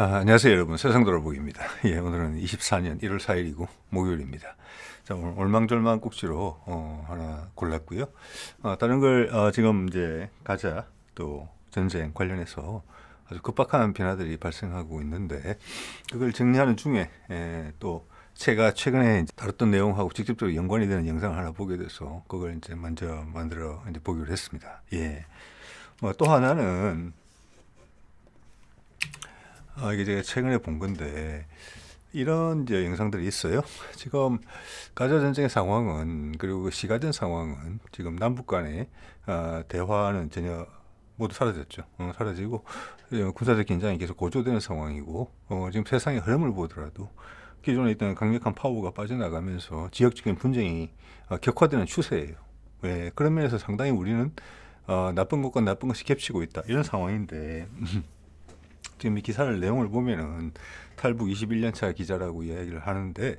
아, 안녕하세요 여러분 세상 돌아보기입니다. 예, 오늘은 24년 1월 4일이고 목요일입니다. 자 오늘 올망졸망 꼭지로 어, 하나 골랐고요. 어, 다른 걸 어, 지금 이제 가자 또 전쟁 관련해서 아주 급박한 변화들이 발생하고 있는데 그걸 정리하는 중에 에, 또 제가 최근에 다뤘던 내용하고 직접적으로 연관이 되는 영상을 하나 보게 돼서 그걸 이제 먼저 만들어 이제 보기로 했습니다. 예. 뭐 또 하나는 아, 이게 제가 최근에 본 건데 이런 이제 영상들이 있어요. 지금 가자 전쟁의 상황은 그리고 그 시가전 상황은 지금 남북 간의 아, 대화는 전혀 모두 사라졌죠. 어, 사라지고 어, 군사적 긴장이 계속 고조되는 상황이고 어, 지금 세상의 흐름을 보더라도 기존에 있던 강력한 파워가 빠져나가면서 지역적인 분쟁이 어, 격화되는 추세예요. 예, 그런 면에서 상당히 우리는 어, 나쁜 것과 나쁜 것이 겹치고 있다 이런 상황인데 지금 이 기사를 내용을 보면은 탈북 21년차 기자라고 이야기를 하는데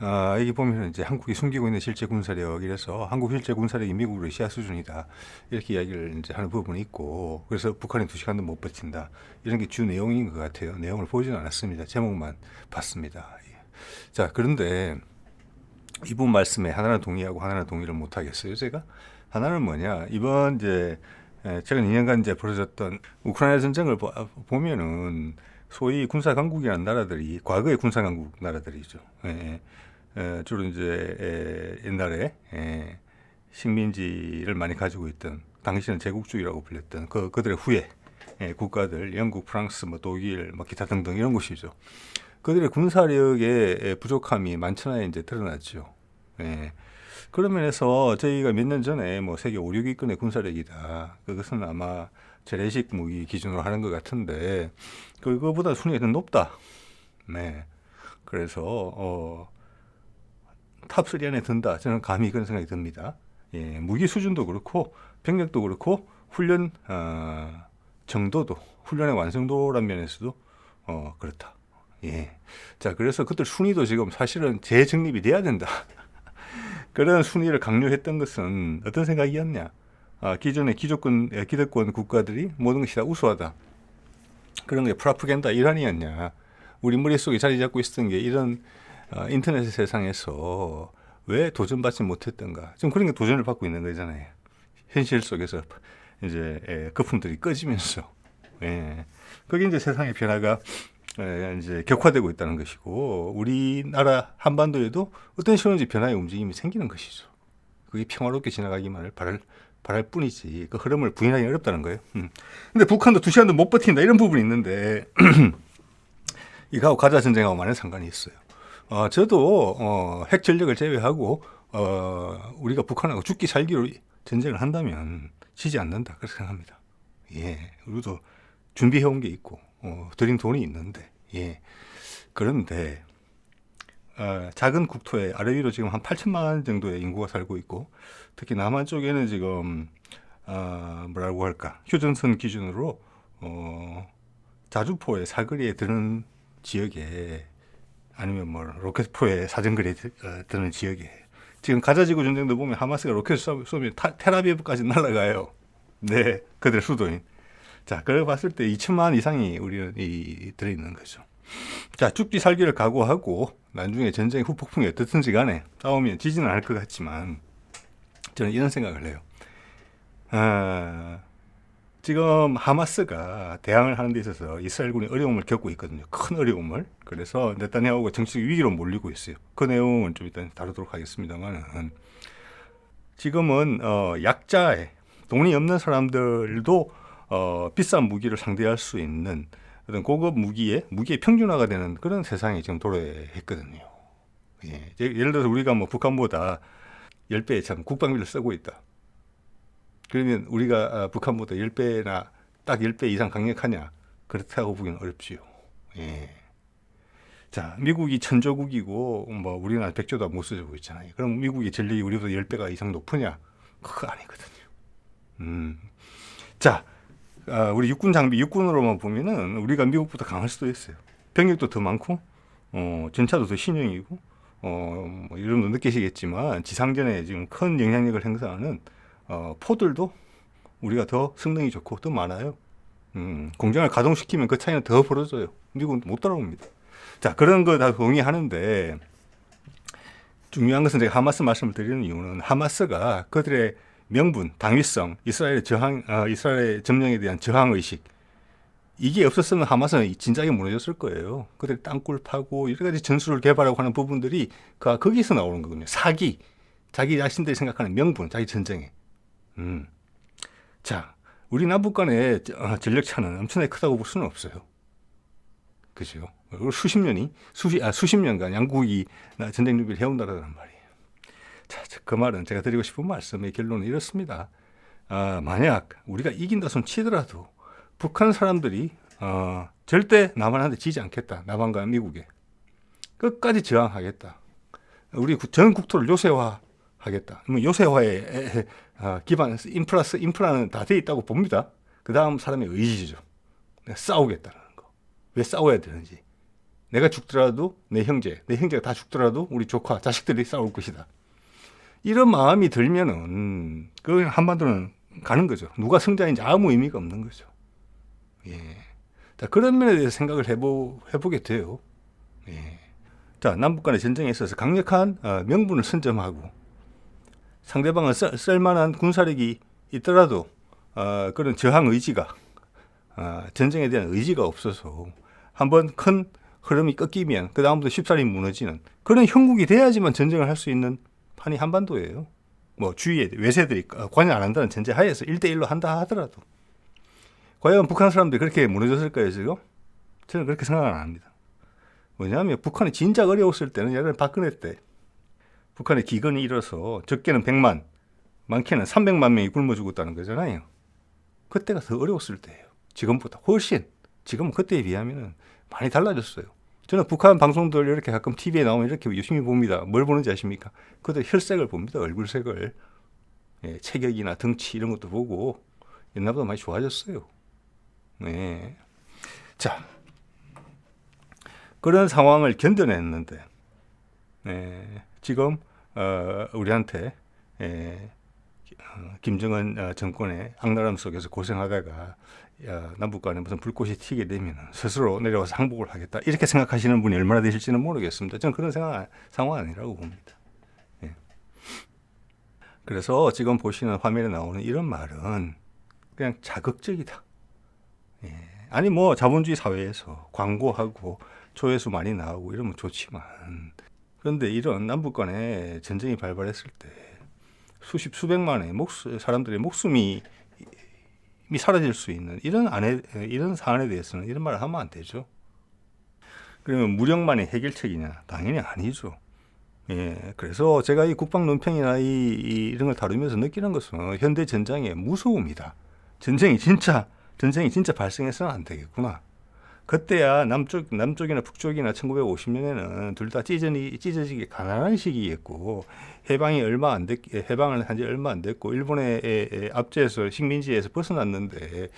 아, 여기 보면은 이제 한국이 숨기고 있는 실제 군사력 이래서 한국 실제 군사력이 미국 러시아 수준이다 이렇게 이야기를 이제 하는 부분이 있고 그래서 북한이 두 시간도 못 버틴다 이런 게 주 내용인 것 같아요. 내용을 보지는 않았습니다. 제목만 봤습니다. 예. 자 그런데 이분 말씀에 하나는 동의하고 하나는 동의를 못 하겠어요. 제가 하나는 뭐냐 이번 이제 에, 최근 2년간 이제 벌어졌던 우크라이나 전쟁을 보, 보면은 소위 군사 강국이라는 나라들이 과거의 군사 강국 나라들이죠. 예, 에, 주로 이제 에, 옛날에 에, 식민지를 많이 가지고 있던 당시는 제국주의라고 불렸던 그 그들의 후예 예, 국가들 영국, 프랑스, 뭐 독일, 뭐 기타 등등 이런 곳이죠. 그들의 군사력의 부족함이 만천하에 이제 드러났죠. 예. 그런 면에서 저희가 몇 년 전에 뭐 세계 5, 6위권의 군사력이다. 그것은 아마 재래식 무기 기준으로 하는 것 같은데 그거보다 순위가 더 높다. 네. 그래서 어, 탑3 안에 든다. 저는 감히 그런 생각이 듭니다. 예, 무기 수준도 그렇고 병력도 그렇고 훈련 어, 정도도 훈련의 완성도란 면에서도 어, 그렇다. 예. 자, 그래서 그들 순위도 지금 사실은 재정립이 돼야 된다. 그런 순위를 강요했던 것은 어떤 생각이었냐? 아, 기존의 기조권, 에, 기득권 국가들이 모든 것이 다 우수하다. 그런 게 프라프겐다 일환이었냐? 우리 머릿속에 자리 잡고 있었던 게 이런 어, 인터넷 세상에서 왜 도전받지 못했던가? 지금 그런 게 도전을 받고 있는 거잖아요. 현실 속에서 이제 예, 거품들이 꺼지면서 예. 그게 이제 세상의 변화가 예, 이제 격화되고 있다는 것이고 우리나라 한반도에도 어떤 식으로든지 변화의 움직임이 생기는 것이죠. 그게 평화롭게 지나가기만을 바랄 바랄 뿐이지 그 흐름을 부인하기 어렵다는 거예요. 음. 근데 북한도 두 시간도 못 버틴다 이런 부분이 있는데 이거하고 가자 전쟁하고 많은 상관이 있어요. 어, 저도 어, 핵 전력을 제외하고 어, 우리가 북한하고 죽기 살기로 전쟁을 한다면 지지 않는다 그렇게 생각합니다. 예, 우리도 준비해온 게 있고 어, 들인 돈이 있는데 예. 그런데 어, 작은 국토에 아래 위로 지금 한 8천만 정도의 인구가 살고 있고 특히 남한 쪽에는 지금 어, 뭐라고 할까 휴전선 기준으로 어, 자주포의 사거리에 드는 지역에 아니면 뭐 로켓포의 사정거리에 드- 어, 드는 지역에 지금 가자지구 전쟁도 보면 하마스가 로켓 쏘- 쏘면 타- 테라비브까지 날아가요. 네, 그들 수도인. 자, 그걸 봤을 때 2천만 이상이 우리는 이, 들어있는 거죠. 자, 죽기 살기를 각오하고 나중에 전쟁 후폭풍이 어떻든지 간에 싸우면 지지는 않을 것 같지만 저는 이런 생각을 해요. 아, 지금 하마스가 대항을 하는 데 있어서 이스라엘군이 어려움을 겪고 있거든요. 큰 어려움을. 그래서 네타냐후가 정치적 위기로 몰리고 있어요. 그 내용은 좀 일단 다루도록 하겠습니다만은 지금은 어, 약자의 돈이 없는 사람들도 어, 비싼 무기를 상대할 수 있는 어떤 고급 무기의 무기의 평준화가 되는 그런 세상이 지금 도래했거든요. 예. 예- 예를 들어서 우리가 뭐 북한보다 10배의 참 국방비를 쓰고 있다. 그러면 우리가 아, 북한보다 10배나 딱 10배 이상 강력하냐? 그렇다고 보기는 어렵지요. 예. 자, 미국이 천조국이고 뭐 우리나라 백조도 못 써주고 있잖아요. 그럼 미국의 전력이 우리보다 10배가 이상 높으냐? 그거 아니거든요. 음. 자, 아, 우리 육군 장비 육군으로만 보면은 우리가 미국보다 강할 수도 있어요. 병력도 더 많고 어, 전차도 더 신형이고 어, 뭐 여러분도 느끼시겠지만 지상전에 지금 큰 영향력을 행사하는 어, 포들도 우리가 더 성능이 좋고 더 많아요. 음, 공장을 가동시키면 그 차이는 더 벌어져요. 미국은 못 따라옵니다. 자 그런 거 다 동의하는데 중요한 것은 제가 하마스 말씀을 드리는 이유는 하마스가 그들의 명분, 당위성, 이스라엘의 저항, 어, 이스라엘의 점령에 대한 저항 의식 이게 없었으면 하마스는 진작에 무너졌을 거예요. 그들이 땅굴 파고 여러 가지 전술을 개발하고 하는 부분들이 그 거기서 나오는 거거든요. 사기, 자기 자신들이 생각하는 명분, 자기 전쟁에. 음. 자, 우리 남북 간의 어, 전력 차는 엄청나게 크다고 볼 수는 없어요. 그죠? 수십 년이 수십 아 수십 년간 양국이 나 전쟁 준비를 해온다라는 말이에요. 자, 자, 그 말은 제가 드리고 싶은 말씀의 결론은 이렇습니다. 아, 만약 우리가 이긴다 손 치더라도 북한 사람들이 어, 절대 남한한테 지지 않겠다. 남한과 미국에 끝까지 저항하겠다. 우리 구- 전 국토를 요새화 하겠다. 뭐 요새화의 에, 에, 아, 기반 인프라스 인프라는 다 돼 있다고 봅니다. 그 다음 사람의 의지죠. 싸우겠다는 거. 왜 싸워야 되는지. 내가 죽더라도 내 형제, 내 형제가 다 죽더라도 우리 조카, 자식들이 싸울 것이다. 이런 마음이 들면은 그 한반도는 가는 거죠. 누가 승자인지 아무 의미가 없는 거죠. 예. 자, 그런 면에 대해서 생각을 해보, 해보게 돼요. 예. 자, 남북 간의 전쟁에 있어서 강력한 어, 명분을 선점하고 상대방은 쓸, 쓸만한 군사력이 있더라도 어, 그런 저항 의지가 어, 전쟁에 대한 의지가 없어서 한번 큰 흐름이 꺾이면 그 다음부터 쉽사리 무너지는 그런 형국이 돼야지만 전쟁을 할 수 있는 판이 한반도예요. 뭐 주위에 외세들이 어, 관여 안 한다는 전제 하에서 1대1로 한다 하더라도 과연 북한 사람들이 그렇게 무너졌을까요 지금? 저는 그렇게 생각 안 합니다. 왜냐하면 북한이 진작 어려웠을 때는 예를 박근혜 때 북한의 기근이 일어서 적게는 100만, 많게는 300만 명이 굶어 죽었다는 거잖아요. 그때가 더 어려웠을 때예요. 지금보다 훨씬. 지금은 그때에 비하면 많이 달라졌어요. 저는 북한 방송들 이렇게 가끔 TV에 나오면 이렇게 열심히 봅니다. 뭘 보는지 아십니까? 그들 혈색을 봅니다. 얼굴색을. 예, 체격이나 등치 이런 것도 보고 옛날보다 많이 좋아졌어요. 네. 자, 그런 상황을 견뎌냈는데, 네, 지금 어, 우리한테 예, 어, 김정은 어, 정권의 악랄함 속에서 고생하다가 야, 남북 간에 무슨 불꽃이 튀게 되면 스스로 내려와서 항복을 하겠다 이렇게 생각하시는 분이 얼마나 되실지는 모르겠습니다. 저는 그런 생각 상황 아니라고 봅니다. 예. 그래서 지금 보시는 화면에 나오는 이런 말은 그냥 자극적이다. 예. 아니 뭐 자본주의 사회에서 광고하고 조회수 많이 나오고 이러면 좋지만 그런데 이런 남북 간에 전쟁이 발발했을 때 수십 수백만의 목 사람들의 목숨이 이 사라질 수 있는 이런 안에 이런 사안에 대해서는 이런 말을 하면 안 되죠. 그러면 무력만의 해결책이냐? 당연히 아니죠. 예, 그래서 제가 이 국방 논평이나 이, 이 이런 걸 다루면서 느끼는 것은 현대 전쟁의 무서움이다. 전쟁이 진짜 전쟁이 진짜 발생해서는 안 되겠구나. 그때야 남쪽 남쪽이나 북쪽이나 1950년에는 둘 다 찢어니 찢어지기 가난한 시기였고 해방이 얼마 안 됐, 해방을 한 지 얼마 안 됐고 일본의 압제에서 식민지에서 벗어났는데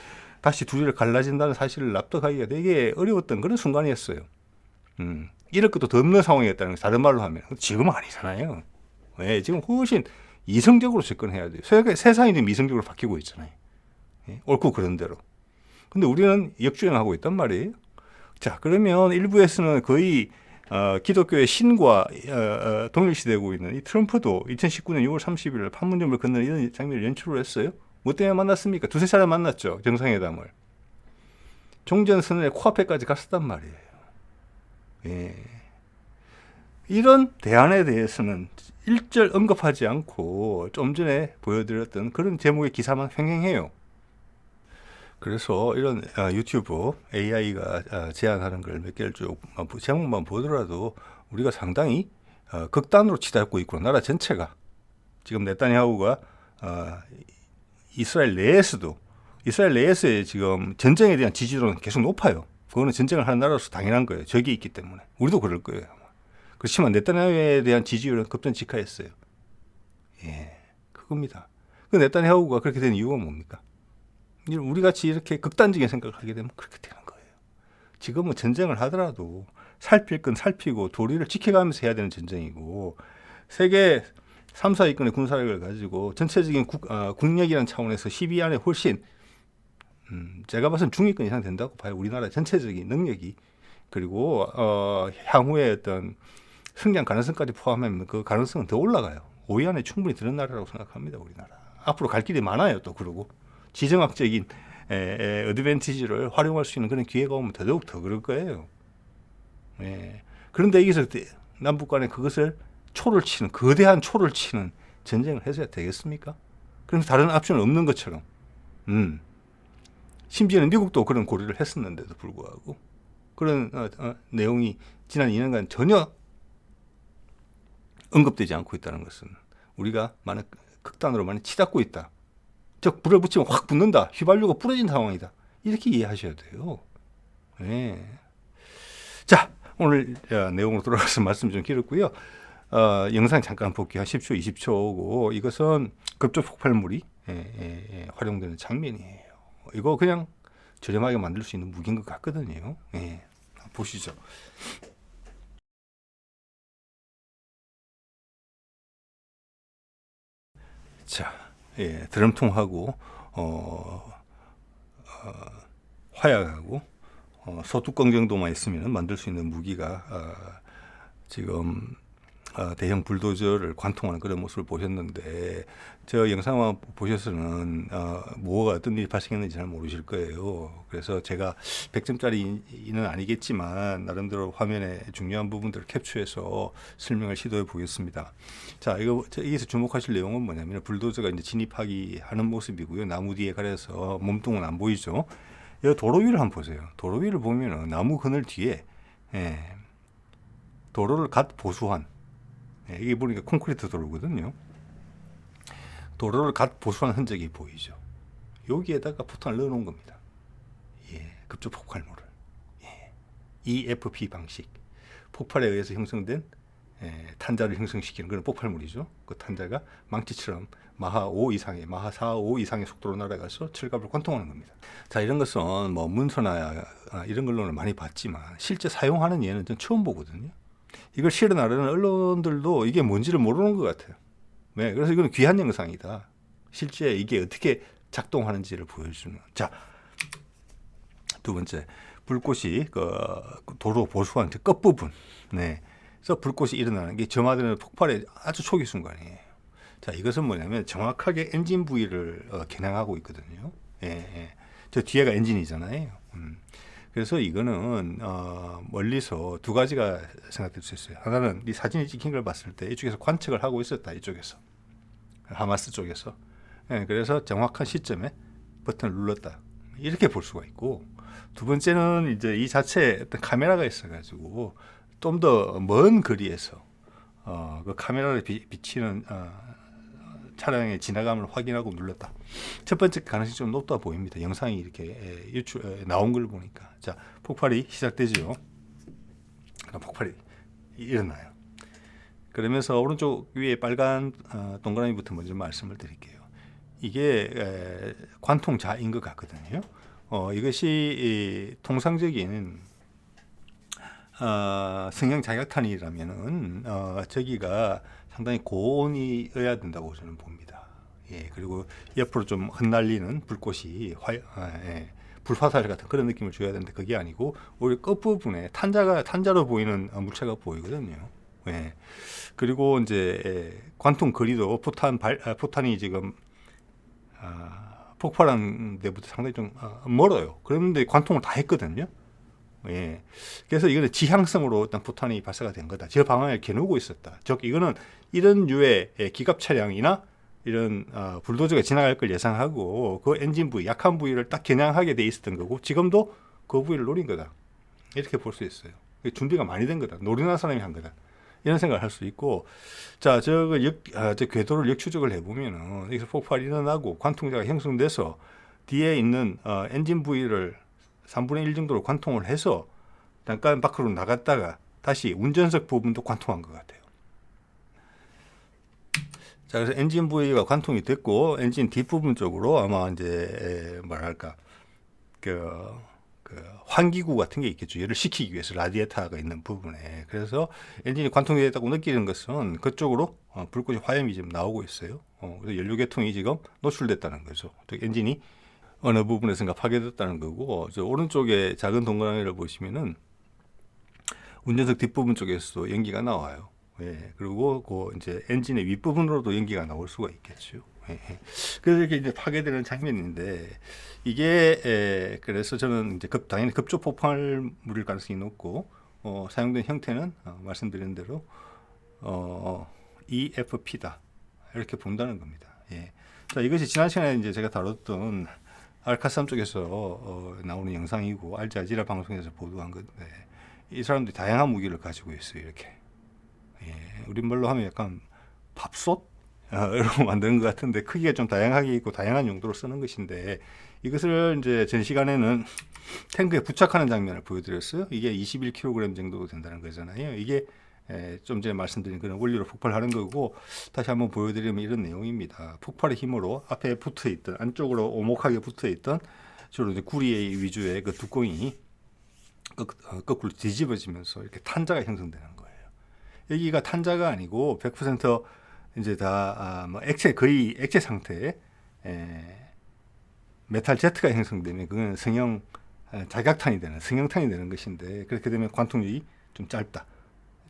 다시 둘이를 갈라진다는 사실을 납득하기가 되게 어려웠던 그런 순간이었어요. 음, 이럴 것도 더 없는 상황이었다는 거 다른 말로 하면 지금은 아니잖아요. 예, 지금 훨씬 이성적으로 접근해야 돼요. 세상이 좀 이성적으로 바뀌고 있잖아요. 예, 옳고 그런 대로. 근데 우리는 역주행하고 있단 말이에요. 자, 그러면 일부에서는 거의 어, 기독교의 신과 어, 어, 동일시되고 있는 이 트럼프도 2019년 6월 30일 판문점을 건너는 이런 장면을 연출을 했어요. 뭐 때문에 만났습니까? 두세 차례 만났죠. 정상회담을. 종전선언의 코앞에까지 갔었단 말이에요. 예. 이런 대안에 대해서는 일절 언급하지 않고 좀 전에 보여드렸던 그런 제목의 기사만 횡행해요. 그래서 이런 아, 유튜브 AI가 아, 제안하는 걸 몇 개를 쭉 아, 보- 제목만 보더라도 우리가 상당히 어, 극단으로 치닫고 있고 나라 전체가 지금 네타냐후가 아, 이스라엘 내에서도 이스라엘 내에서의 지금 전쟁에 대한 지지도는 계속 높아요. 그거는 전쟁을 하는 나라로서 당연한 거예요. 적이 있기 때문에 우리도 그럴 거예요. 그렇지만 네타냐후에 대한 지지율은 급전 직하였어요. 예, 그겁니다. 그 네타냐후가 그렇게 된 이유가 뭡니까? 우리 같이 이렇게 극단적인 생각을 하게 되면 그렇게 되는 거예요. 지금은 전쟁을 하더라도 살필 건 살피고 도리를 지켜가면서 해야 되는 전쟁이고 세계 3, 4위권의 군사력을 가지고 전체적인 국, 아, 국력이라는 차원에서 10위 안에 훨씬 음, 제가 봐서는 중위권 이상 된다고 봐요. 우리나라 전체적인 능력이 그리고 어, 향후에 어떤 성장 가능성까지 포함하면 그 가능성은 더 올라가요. 5위 안에 충분히 드는 나라라고 생각합니다. 우리나라. 앞으로 갈 길이 많아요. 또 그러고 지정학적인 에, 에, 어드밴티지를 활용할 수 있는 그런 기회가 오면 더더욱 더 그럴 거예요. 예. 그런데 여기서 남북 간에 그것을 초를 치는 거대한 초를 치는 전쟁을 해서야 되겠습니까? 그럼 다른 옵션은 없는 것처럼. 음. 심지어는 미국도 그런 고려를 했었는데도 불구하고 그런 어, 어, 내용이 지난 2년간 전혀 언급되지 않고 있다는 것은 우리가 많은 극단으로 많이 치닫고 있다. 즉 불을 붙이면 확 붙는다. 휘발유가 부러진 상황이다. 이렇게 이해하셔야 돼요. 네. 자 오늘 어, 내용으로 돌아가서 말씀 좀 길었고요. 어, 영상 잠깐 볼게요. 한 10초, 20초고 이것은 급조 폭발물이 예, 예, 예, 활용되는 장면이에요. 이거 그냥 저렴하게 만들 수 있는 무기인 것 같거든요. 예, 보시죠. 자, 예, 드럼통하고 어, 어, 화약하고 어, 소뚜껑 정도만 있으면 만들 수 있는 무기가 어, 지금 어, 대형 불도저를 관통하는 그런 모습을 보셨는데 저 영상만 보셔서는 어, 뭐가 어떤 일이 발생했는지 잘 모르실 거예요. 그래서 제가 100점짜리는 아니겠지만 나름대로 화면에 중요한 부분들을 캡처해서 설명을 시도해 보겠습니다. 자, 이거 여기서 주목하실 내용은 뭐냐면 불도저가 이제 진입하기 하는 모습이고요. 나무 뒤에 가려서 몸통은 안 보이죠. 이 도로 위를 한번 보세요. 도로 위를 보면은 나무 그늘 뒤에 예, 도로를 갓 보수한 예, 이게 보니까 콘크리트 도로거든요. 도로를 갓 보수한 흔적이 보이죠. 여기에다가 포탄을 넣어놓은 겁니다. 예, 급조 폭발물을. 예, EFP 방식. 폭발에 의해서 형성된 예, 탄자를 형성시키는 그런 폭발물이죠. 그 탄자가 망치처럼 마하 5 이상의, 마하 4, 5 이상의 속도로 날아가서 철갑을 관통하는 겁니다. 자, 이런 것은 뭐 문서나 아, 이런 걸로는 많이 봤지만 실제 사용하는 예는 전 처음 보거든요. 이걸 실어나르는 언론들도 이게 뭔지를 모르는 것 같아요. 네, 그래서 이건 귀한 영상이다. 실제 이게 어떻게 작동하는지를 보여주는. 자, 두 번째 불꽃이 그 도로 보수한 끝 부분. 네. 그래서 불꽃이 일어나는 게 점화되는 폭발의 아주 초기 순간이에요. 자, 이것은 뭐냐면 정확하게 엔진 부위를 어, 겨냥하고 있거든요. 예, 예. 저 뒤에가 엔진이잖아요. 음. 그래서 이거는 어, 멀리서 두 가지가 생각될 수 있어요. 하나는 이 사진이 찍힌 걸 봤을 때 이쪽에서 관측을 하고 있었다. 이쪽에서 하마스 쪽에서. 예, 그래서 정확한 시점에 버튼을 눌렀다. 이렇게 볼 수가 있고 두 번째는 이제 이 자체에 어떤 카메라가 있어가지고 좀 더 먼 거리에서 어, 그 카메라를 비, 비치는 어, 차량의 지나감을 확인하고 눌렀다. 첫 번째 가능성이 좀 높다 보입니다. 영상이 이렇게 유출 나온 걸 보니까 자 폭발이 시작되죠. 폭발이 일어나요. 그러면서 오른쪽 위에 빨간 어, 동그라미부터 먼저 말씀을 드릴게요. 이게 에, 관통자인 것 같거든요. 어, 이것이 이, 통상적인 어, 성형 자격탄이라면은 어, 저기가 상당히 고온이어야 된다고 저는 봅니다. 예, 그리고 옆으로 좀 흩날리는 불꽃이 화, 아, 예, 불화살 같은 그런 느낌을 줘야 되는데 그게 아니고 오히려 끝 부분에 탄자가 탄자로 보이는 물체가 보이거든요. 예. 그리고 이제 예, 관통 거리도 포탄 발, 아, 포탄이 지금 아, 폭발한 데부터 상당히 좀 아, 멀어요. 그런데 관통을 다 했거든요. 예. 그래서 이거는 지향성으로 일단 포탄이 발사가 된 거다. 저 방향을 겨누고 있었다. 즉 이거는 이런 유의 기갑 차량이나 이런 어, 불도저가 지나갈 걸 예상하고 그 엔진 부위, 약한 부위를 딱 겨냥하게 돼 있었던 거고 지금도 그 부위를 노린 거다. 이렇게 볼 수 있어요. 준비가 많이 된 거다. 노련한 사람이 한 거다. 이런 생각을 할 수 있고, 자, 저거 역, 아, 저 궤도를 역추적을 해보면은 여기서 폭발이 일어나고 관통자가 형성돼서 뒤에 있는 어, 엔진 부위를 3분의 1 정도로 관통을 해서 잠깐 밖으로 나갔다가 다시 운전석 부분도 관통한 것 같아요. 자, 그래서 엔진 부위가 관통이 됐고 엔진 뒷부분 쪽으로 아마 이제 뭐랄까 그, 그 환기구 같은 게 있겠죠. 얘를 식히기 위해서 라디에이터가 있는 부분에 그래서 엔진이 관통이 됐다고 느끼는 것은 그쪽으로 어, 불꽃이 화염이 지금 나오고 있어요. 어, 그래서 연료 계통이 지금 노출됐다는 거죠. 엔진이 어느 부분에선가 파괴됐다는 거고 저 오른쪽에 작은 동그라미를 보시면은 운전석 뒷부분 쪽에서도 연기가 나와요. 예, 그리고 그 이제 엔진의 윗부분으로도 연기가 나올 수가 있겠죠. 예, 예. 그래서 이렇게 이제 파괴되는 장면인데 이게 에, 그래서 저는 이제 급 당연히 급조 폭발물일 가능성이 높고 어, 사용된 형태는 어, 말씀드린 대로 어, EFP다 이렇게 본다는 겁니다. 예. 자 이것이 지난 시간에 이제 제가 다뤘던 알카삼 쪽에서 어, 나오는 영상이고 알자지라 방송에서 보도한 건데 이 사람들이 다양한 무기를 가지고 있어요 이렇게. 예, 우리말로 하면 약간 밥솥 어, 이런 거 만드는 것 같은데 크기가 좀 다양하게 있고 다양한 용도로 쓰는 것인데 이것을 이제 전 시간에는 탱크에 부착하는 장면을 보여드렸어요. 이게 21kg 정도 된다는 거잖아요. 이게 에, 좀 전에 말씀드린 그런 원리로 폭발하는 거고 다시 한번 보여드리면 이런 내용입니다. 폭발의 힘으로 앞에 붙어 있던 안쪽으로 오목하게 붙어 있던 주로 이제 구리 위주의 그 뚜껑이 거, 어, 거꾸로 뒤집어지면서 이렇게 탄자가 형성되는 거예요. 여기가 탄자가 아니고 100% 이제 다뭐 액체 거의 액체 상태에 에, 메탈 제트가 형성되면 그건 성형 에, 자각탄이 되는 성형탄이 되는 것인데 그렇게 되면 관통력이 좀 짧다.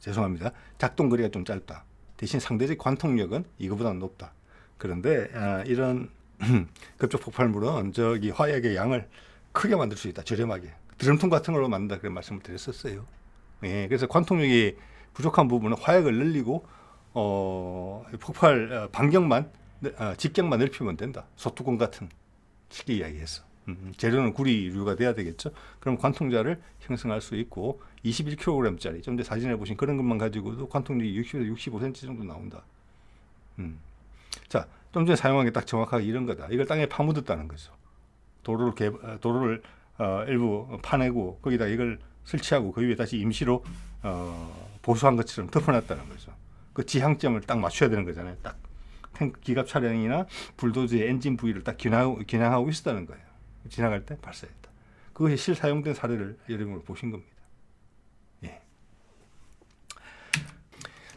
죄송합니다. 작동 거리가 좀 짧다. 대신 상대적 관통력은 이거보다 높다. 그런데 아, 이런 급적 폭발물은 저기 화약의 양을 크게 만들 수 있다. 저렴하게. 드럼통 같은 걸로 만든다 그런 말씀을 드렸었어요. 예, 그래서 관통력이 부족한 부분은 화약을 늘리고 어, 폭발 어, 반경만 어, 직경만 넓히면 된다. 소뚜껑 같은 쉽게 이야기해서 음, 재료는 구리류가 돼야 되겠죠. 그럼 관통자를 형성할 수 있고 21kg짜리 좀 전에 사진에 보신 그런 것만 가지고도 관통력이 60에서 65cm 정도 나온다. 음. 자, 좀 전에 사용한 게 딱 정확하게 이런 거다. 이걸 땅에 파묻었다는 거죠. 도로를 개, 어, 도로를 어, 일부 파내고 거기다 이걸 설치하고 그 위에 다시 임시로 어, 보수한 것처럼 덮어놨다는 거죠. 그 지향점을 딱 맞춰야 되는 거잖아요. 딱 탱크 기갑 차량이나 불도저의 엔진 부위를 딱 겨냥하고, 겨냥하고 있었다는 거예요. 지나갈 때 발사했다. 그것이 실사용된 사례를 여러분 보신 겁니다. 예.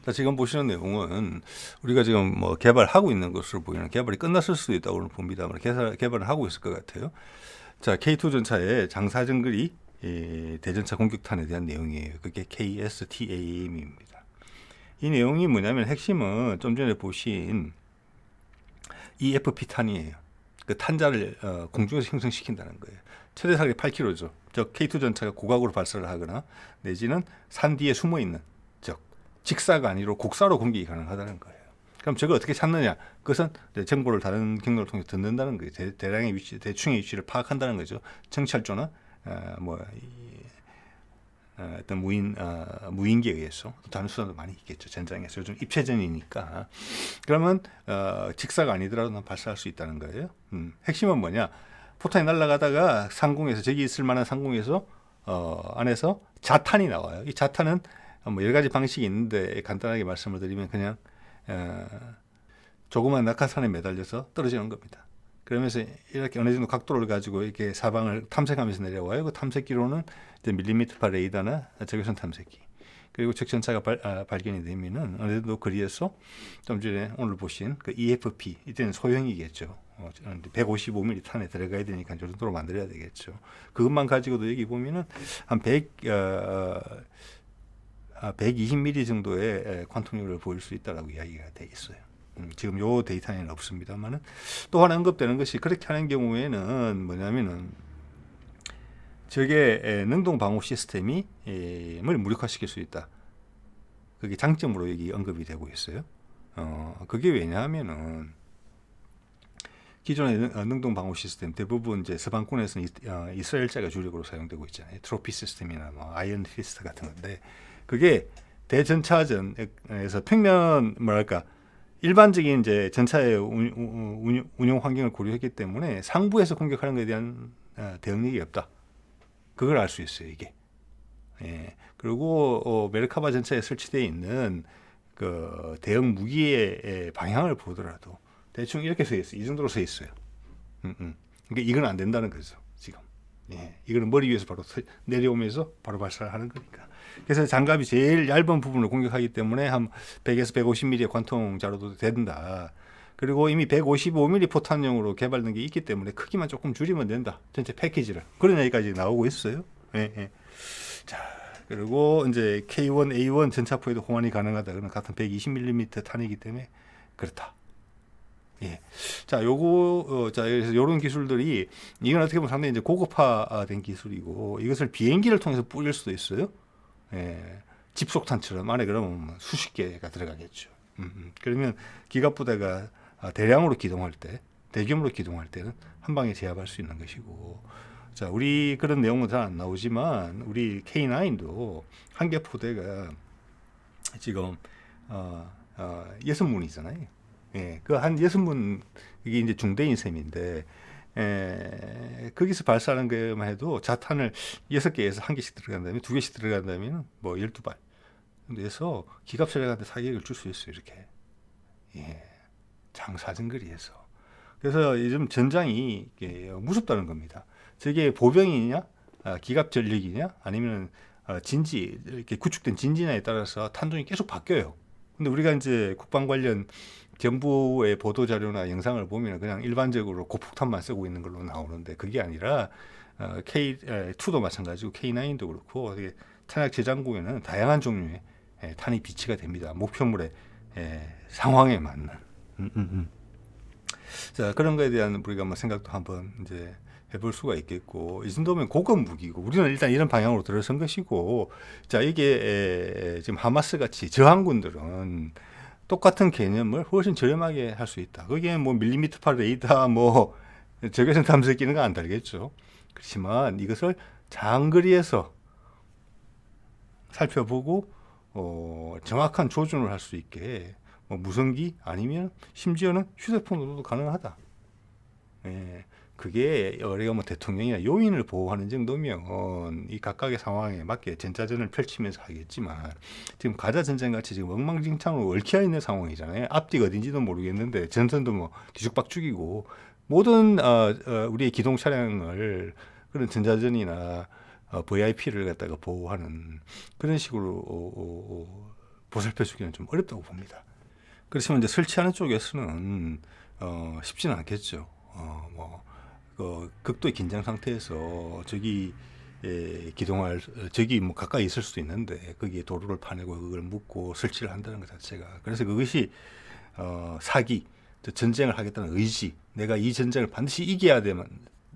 자, 지금 보시는 내용은 우리가 지금 뭐 개발하고 있는 것으로 보이는 개발이 끝났을 수도 있다고 봅니다만 개발, 개발을 하고 있을 것 같아요. 자, K2 전차의 장사 정글이 예, 대전차 공격탄에 대한 내용이에요. 그게 KSTAM입니다. 이 내용이 뭐냐면 핵심은 좀 전에 보신 EFP 탄이에요. 그 탄자를 어, 공중에서 형성시킨다는 거예요. 최대 사격이 8km죠. 즉 K2 전차가 고각으로 발사를 하거나 내지는 산 뒤에 숨어 있는 즉 직사가 아니로 곡사로 공격이 가능하다는 거예요. 그럼 저걸 어떻게 찾느냐? 그것은 정보를 다른 경로를 통해 듣는다는 거예요. 대, 대량의 위치, 대충의 위치를 파악한다는 거죠. 정찰조나 어, 뭐 이, 어, 어떤 무인 어, 무인기에 의해서 다른 수단도 많이 있겠죠. 전장에서 요즘 입체전이니까 그러면 어, 직사가 아니더라도 발사할 수 있다는 거예요. 음, 핵심은 뭐냐? 포탄이 날아가다가 상공에서 저기 있을 만한 상공에서 어, 안에서 자탄이 나와요. 이 자탄은 뭐 여러 가지 방식이 있는데 간단하게 말씀을 드리면 그냥 어, 조그만 낙하산에 매달려서 떨어지는 겁니다. 그러면서 이렇게 어느 정도 각도를 가지고 이렇게 사방을 탐색하면서 내려와요. 그 탐색기로는 이제 밀리미터파 레이더나 적외선 탐색기 그리고 적전차가 발, 아, 발견이 되면은 어느 정도 거리에서 좀 전에 오늘 보신 그 EFP 이때는 소형이겠죠. 어, 155mm 탄에 들어가야 되니까 저 정도로 만들어야 되겠죠. 그것만 가지고도 여기 보면은 한 100, 어, 아, 120mm 정도의 관통력을 보일 수 있다라고 이야기가 돼 있어요. 음, 지금 요 데이터에는 없습니다만은 또 하나 언급되는 것이 그렇게 하는 경우에는 뭐냐면은 저게 능동 방호 시스템이 을 무력화시킬 수 있다. 그게 장점으로 여기 언급이 되고 있어요. 어, 그게 왜냐하면은 기존의 어, 능동 방호 시스템 대부분 이제 서방권에서는 어, 이스라엘자가 주력으로 사용되고 있잖아요. 트로피 시스템이나 뭐 아이언 피스트 같은 건데 그게 대전차전에서 평면 뭐랄까 일반적인 이제 전차의 운용, 운용 환경을 고려했기 때문에 상부에서 공격하는 것에 대한 어, 대응력이 없다. 그걸 알 수 있어요 이게. 예. 그리고 어, 메르카바 전차에 설치되어 있는 그 대형 무기의 방향을 보더라도 대충 이렇게 서 있어요. 이 정도로 서 있어요. 음, 음. 그러니까 이건 안 된다는 거죠 지금. 예. 이거는 머리 위에서 바로 내려오면서 바로 발사를 하는 거니까. 그래서 장갑이 제일 얇은 부분을 공격하기 때문에 한 100에서 150mm의 관통 자로도 된다. 그리고 이미 155mm 포탄용으로 개발된 게 있기 때문에 크기만 조금 줄이면 된다. 전체 패키지를. 그런 얘기까지 나오고 있어요. 예, 예. 자, 그리고 이제 K1, A1 전차포에도 호환이 가능하다. 그는 같은 120mm 탄이기 때문에 그렇다. 예. 자, 요거 어, 자, 그래서 요런 기술들이 이건 어떻게 보면 상당히 이제 고급화된 기술이고 이것을 비행기를 통해서 뿌릴 수도 있어요. 예. 집속탄처럼 안에 그러면 수십 개가 들어가겠죠. 음, 음. 그러면 기갑 부대가 아, 대량으로 기동할 때, 대규모로 기동할 때는 한 방에 제압할 수 있는 것이고, 자, 우리 그런 내용은 잘 안 나오지만 우리 K9도 한개 포대가 지금 어, 어, 여섯 문이잖아요. 예, 그한 여섯 문 이게 이제 중대인 셈인데 에, 거기서 발사하는 것만 해도 자탄을 여섯 개에서 한 개씩 들어간다면 두 개씩 들어간다면 뭐 열두 발. 그래서 기갑 세력한테 사격을 줄 수 있어요 이렇게. 예, 장사정거리에서. 그래서 요즘 전장이 무섭다는 겁니다. 저게 보병이냐, 아, 기갑 전력이냐, 아니면 어, 진지 이렇게 구축된 진지냐에 따라서 탄종이 계속 바뀌어요. 근데 우리가 이제 국방 관련 정부의 보도 자료나 영상을 보면 그냥 일반적으로 고폭탄만 쓰고 있는 걸로 나오는데 그게 아니라 어, K2도 마찬가지고 K9도 그렇고 탄약 제장구에는 다양한 종류의 예, 탄이 비치가 됩니다. 목표물의 예, 상황에 맞는. 음, 음, 음. 자 그런 거에 대한 우리가 한번 생각도 한번 이제 해볼 수가 있겠고 이 정도면 고급 무기고 우리는 일단 이런 방향으로 들어선 것이고 자 이게 에, 지금 하마스 같이 저항군들은 똑같은 개념을 훨씬 저렴하게 할 수 있다. 그게 뭐 밀리미터파 레이더 뭐 적외선 탐색 기능은 안 달겠죠. 그렇지만 이것을 장거리에서 살펴보고 어, 정확한 조준을 할 수 있게 뭐 무선기 아니면 심지어는 휴대폰으로도 가능하다. 예, 그게 우리가 뭐 대통령이나 요인을 보호하는 정도면 이 각각의 상황에 맞게 전자전을 펼치면서 하겠지만 지금 가자 전쟁 같이 지금 엉망진창으로 얽혀 있는 상황이잖아요. 앞뒤가 어딘지도 모르겠는데 전선도 뭐 뒤죽박죽이고 모든 어, 어, 우리의 기동 차량을 그런 전자전이나 어, VIP를 갖다가 보호하는 그런 식으로 어, 어, 어, 보살펴 주기는 좀 어렵다고 봅니다. 그렇지만 이제 설치하는 쪽에서는 어, 쉽지는 않겠죠. 어, 뭐, 그 극도의 긴장 상태에서 저기 에, 기동할 저기 뭐 가까이 있을 수도 있는데 거기에 도로를 파내고 그걸 묻고 설치를 한다는 것 자체가 그래서 그것이 어, 사기 저 전쟁을 하겠다는 의지 내가 이 전쟁을 반드시 이겨야 되면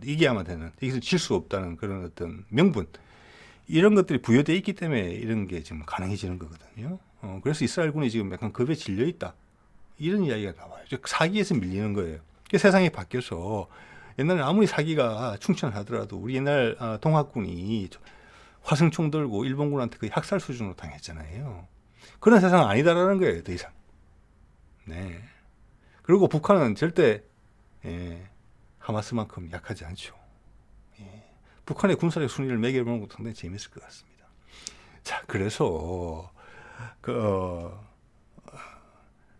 이겨야만 되는 여기서 질수 없다는 그런 어떤 명분 이런 것들이 부여돼 있기 때문에 이런 게 지금 가능해지는 거거든요. 어, 그래서 이스라엘군이 지금 약간 겁에 질려 있다 이런 이야기가 나와요. 즉 사기에서 밀리는 거예요. 그 세상이 바뀌어서 옛날에 아무리 사기가 충천하더라도 우리 옛날 아, 동학군이 화승총 들고 일본군한테 거의 학살 수준으로 당했잖아요. 그런 세상은 아니다라는 거예요, 더 이상. 네. 그리고 북한은 절대 예, 하마스만큼 약하지 않죠. 예. 북한의 군사력 순위를 매겨보는 것도 상당히 재밌을 것 같습니다. 자, 그래서 그 어,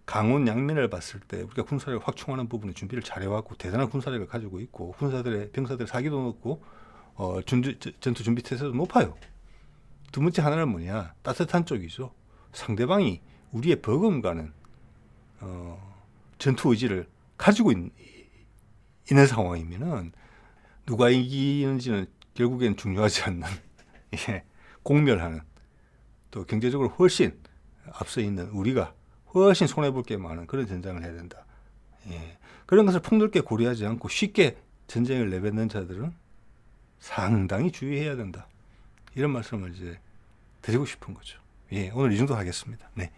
강원 양면을 봤을 때 우리가 군사력을 확충하는 부분에 준비를 잘해왔고 대단한 군사력을 가지고 있고 군사들의 병사들의 사기도 높고 어, 준비, 전투 준비 태세도 높아요. 두 번째 하나는 뭐냐 따뜻한 쪽이죠. 상대방이 우리의 버금가는 어, 전투 의지를 가지고 있, 있는 상황이면은 누가 이기는지는 결국엔 중요하지 않는 예, 공멸하는 또 경제적으로 훨씬 앞서 있는 우리가 훨씬 손해볼 게 많은 그런 전쟁을 해야 된다. 예. 그런 것을 폭넓게 고려하지 않고 쉽게 전쟁을 내뱉는 자들은 상당히 주의해야 된다. 이런 말씀을 이제 드리고 싶은 거죠. 예, 오늘 이 정도 하겠습니다. 네.